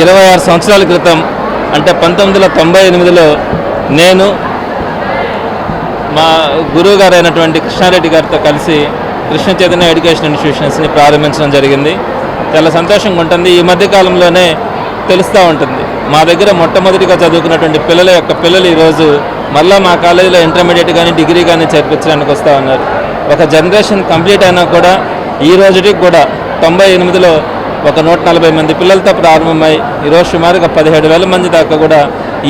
ఇరవై ఆరు సంవత్సరాల క్రితం అంటే పంతొమ్మిది వందల తొంభై ఎనిమిదిలో నేను మా గురువు గారు అయినటువంటి కృష్ణారెడ్డి గారితో కలిసి కృష్ణ చైతన్య ఎడ్యుకేషన్ ఇన్స్టిట్యూషన్స్ని ప్రారంభించడం జరిగింది. చాలా సంతోషంగా ఉంటుంది. ఈ మధ్య కాలంలోనే తెలుస్తూ ఉంటుంది. మా దగ్గర మొట్టమొదటిగా చదువుకున్నటువంటి పిల్లల యొక్క పిల్లలు ఈరోజు మళ్ళీ మా కాలేజీలో ఇంటర్మీడియట్ కానీ డిగ్రీ కానీ చేర్పించడానికి వస్తూ ఉన్నారు. ఒక జనరేషన్ కంప్లీట్ అయినా కూడా ఈ రోజుకి కూడా తొంభై ఎనిమిదిలో ఒక నూట నలభై మంది పిల్లలతో ప్రారంభమై ఈరోజు సుమారుగా పదిహేడు వేల మంది దాకా కూడా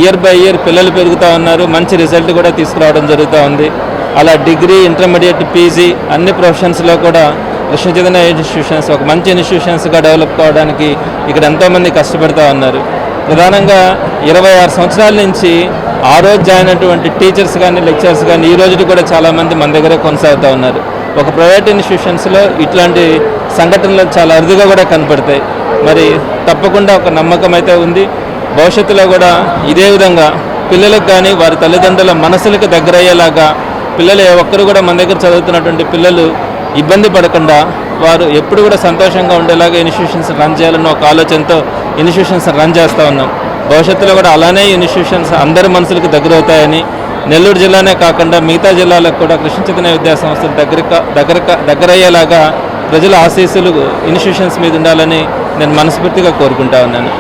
ఇయర్ బై ఇయర్ పిల్లలు పెరుగుతూ ఉన్నారు. మంచి రిజల్ట్ కూడా తీసుకురావడం జరుగుతూ ఉంది. అలా డిగ్రీ ఇంటర్మీడియట్ పీజీ అన్ని ప్రొఫెషన్స్లో కూడా కృష్ణ చైతన్య ఇన్స్టిట్యూషన్స్ ఒక మంచి ఇన్స్టిట్యూషన్స్గా డెవలప్ కావడానికి ఇక్కడ ఎంతోమంది కష్టపడుతూ ఉన్నారు. ప్రధానంగా ఇరవై ఆరు సంవత్సరాల నుంచి ఆ రోజు జాయిన్ అయినటువంటి టీచర్స్ కానీ లెక్చర్స్ కానీ ఈ రోజు కూడా చాలామంది మన దగ్గరే కొనసాగుతూ ఉన్నారు. ఒక ప్రైవేట్ ఇన్స్టిట్యూషన్స్లో ఇట్లాంటి సంఘటనలు చాలా అరుదుగా కూడా కనపడతాయి. మరి తప్పకుండా ఒక నమ్మకం అయితే ఉంది. భవిష్యత్తులో కూడా ఇదే విధంగా పిల్లలకు కానీ వారి తల్లిదండ్రుల మనసులకు దగ్గరయ్యేలాగా పిల్లలు ఏ ఒక్కరు కూడా మన దగ్గర చదువుతున్నటువంటి పిల్లలు ఇబ్బంది పడకుండా వారు ఎప్పుడు కూడా సంతోషంగా ఉండేలాగా ఇన్స్టిట్యూషన్స్ రన్ చేయాలన్న ఒక ఆలోచనతో ఇన్స్టిట్యూషన్స్ రన్ చేస్తూ ఉన్నాం. భవిష్యత్తులో కూడా అలానే ఇన్స్టిట్యూషన్స్ అందరి మనసులకు దగ్గరవుతాయని నెల్లూరు జిల్లానే కాకుండా మిగతా జిల్లాలకు కూడా కృష్ణ చైతన్య విద్యాసంస్థలు దగ్గర దగ్గర దగ్గరయ్యేలాగా ప్రజల ఆశీస్సులు ఇన్స్టిట్యూషన్స్ మీద ఉండాలని నేను మనస్ఫూర్తిగా కోరుకుంటా ఉన్నాను.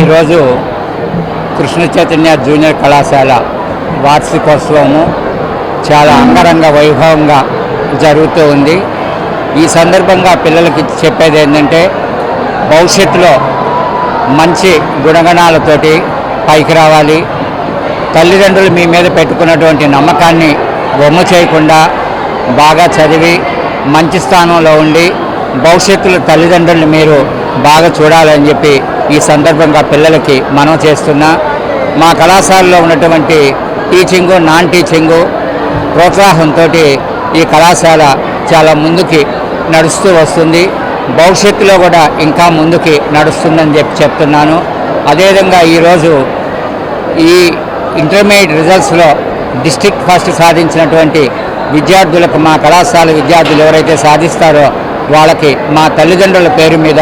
ఈరోజు కృష్ణ చైతన్య జూనియర్ కళాశాల వార్షికోత్సవము చాలా అంగరంగ వైభవంగా జరుగుతూ ఉంది. ఈ సందర్భంగా పిల్లలకి చెప్పేది ఏంటంటే భవిష్యత్తులో మంచి గుణగణాలతోటి పైకి రావాలి. తల్లిదండ్రులు మీ మీద పెట్టుకున్నటువంటి నమ్మకాన్ని బొమ్మ చేయకుండా బాగా చదివి మంచి స్థానంలో ఉండి భవిష్యత్తులో తల్లిదండ్రులు మీరు బాగా చూడాలని చెప్పి ఈ సందర్భంగా పిల్లలకి మనం చేస్తున్నా. మా కళాశాలలో ఉన్నటువంటి టీచింగు నాన్ టీచింగు ప్రోత్సాహంతో ఈ కళాశాల చాలా ముందుకి నడుస్తూ వస్తుంది. భవిష్యత్తులో కూడా ఇంకా ముందుకి నడుస్తుందని చెప్పి చెప్తున్నాను. అదేవిధంగా ఈరోజు ఈ ఇంటర్మీడియట్ రిజల్ట్స్లో డిస్ట్రిక్ట్ ఫస్ట్ సాధించినటువంటి విద్యార్థులకు మా కళాశాల విద్యార్థులు ఎవరైతే సాధిస్తారో వాళ్ళకి మా తల్లిదండ్రుల పేరు మీద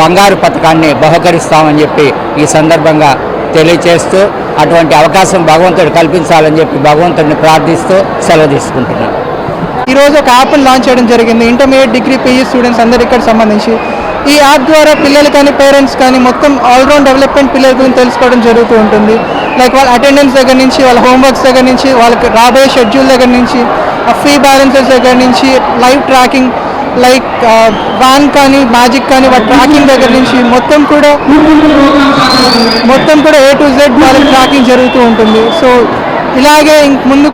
బంగారు పథకాన్ని బహుకరిస్తామని చెప్పి ఈ సందర్భంగా తెలియచేస్తూ అటువంటి అవకాశం భగవంతుడు కల్పించాలని చెప్పి భగవంతుడిని ప్రార్థిస్తూ సెలవు తీసుకుంటున్నాను. ఈరోజు ఒక యాప్ని లాంచ్ చేయడం జరిగింది. ఇంటర్మీడియట్ డిగ్రీ పీజీ స్టూడెంట్స్ అందరు ఇక్కడ సంబంధించి ఈ యాప్ ద్వారా పిల్లలు కానీ పేరెంట్స్ కానీ మొత్తం ఆల్రౌండ్ డెవలప్మెంట్ పిల్లల గురించి తెలుసుకోవడం జరుగుతూ ఉంటుంది. లైక్ వాళ్ళ అటెండెన్స్ దగ్గర నుంచి వాళ్ళ హోంవర్క్స్ దగ్గర నుంచి వాళ్ళకి రాబోయే షెడ్యూల్ దగ్గర నుంచి ఫీ బ్యాలెన్సెస్ దగ్గర నుంచి లైవ్ ట్రాకింగ్ లైక్ వ్యాన్ కానీ మ్యాజిక్ కానీ వాళ్ళ ట్రాకింగ్ దగ్గర నుంచి మొత్తం కూడా మొత్తం కూడా ఏ టు జెడ్ వాళ్ళకి ట్రాకింగ్ జరుగుతూ ఉంటుంది. సో ఇలాగే ఇంక ముందు